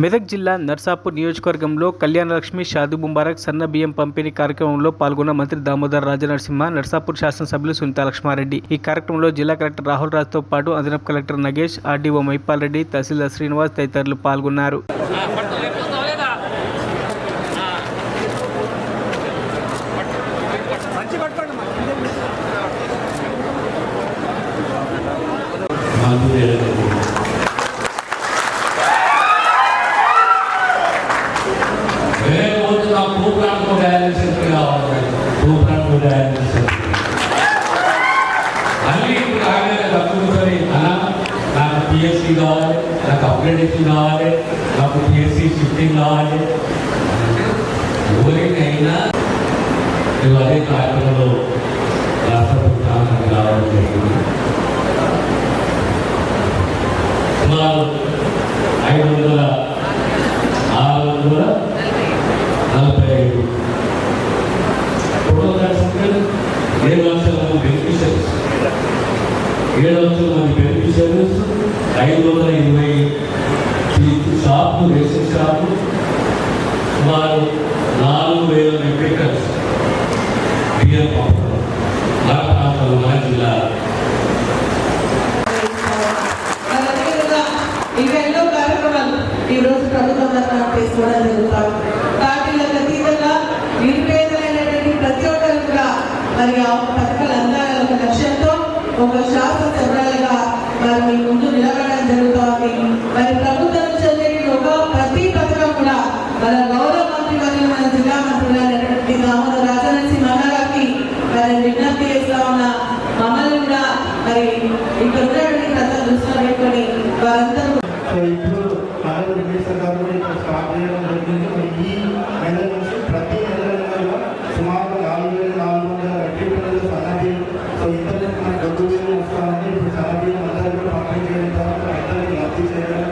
మెదక్ జిల్లా నర్సాపూర్ నియోజకవర్గంలో కళ్యాణలక్ష్మి షాదు ముబారక్ సన్న బియ్యం పంపిణీ కార్యక్రమంలో పాల్గొన్న మంత్రి దామోదర్ రాజనరసింహ నర్సాపూర్ శాసనసభ్యులు సునీత లక్ష్మారెడ్డి. ఈ కార్యక్రమంలో జిల్లా కలెక్టర్ రాహుల్ రాజ్తో పాటు అదనపు కలెక్టర్ నగేష్ ఆర్డీఓ మైపాల్ రెడ్డి తహసీల్దార్ శ్రీనివాస్ తదితరులు పాల్గొన్నారు. వేరే నాకు పిఎస్సి కావాలి నాకు అప్గ్రేడేషన్ కావాలి నాకు పిఎస్సి షిఫ్టింగ్ కావాలి ఎవరికైనా నువ్వు అదే కార్యక్రమంలో రాష్ట్ర ప్రభుత్వానికి రావడం జరిగింది సుమారు ఐదు వందల ఆరు వందల నలభై ఐదు టోటల్ సంఖ్యలు ఏడు లక్షల మంది బెనిఫిషరీస్ ఏడు లక్షల మంది బెనిఫిషరీస్ ఐదు వందల ఇరవై షాపులు రేషన్ షాపులు సుమారు నాలుగు వేల మెట్రిక్ టన్స్ బియ్యం పంపడం మన ప్రాంతంలో మన జిల్లా. ఇవెన్నో కార్యక్రమాలు ఈ రోజు ప్రభుత్వం తరఫున చేసుకోవడం జరుగుతాం పార్టీలకు అతీతంగా నిరుపేదలైనటువంటి ప్రతి ఒక్కరు కూడా మరి ఆ పథకాలు అందాలని లక్ష్యంతో ఒక షాప్ శ్రీ దామోదర రాజనరసింహ గారికి మరి విజ్ఞప్తి చేస్తా ఉన్న. మమ్మల్ని కూడా మరి ఇక్కడ ఉన్నటువంటి కథ దృష్టిలో పెట్టుకొని వారందరూ ఇప్పుడు స్టార్ట్ చేయడం జరిగింది. ఈ నెల నుంచి ప్రతి నెల నెలలో సుమారు నాలుగు వేల నాలుగు వందల సన్నబియ్యం సో ఇంటర్నెట్ మన డబ్బు వస్తామని ఇప్పుడు సన్నబియ్యం అందరూ పంపిణీ చేయడం తర్వాత అందరికీ లబ్ధి చేయడం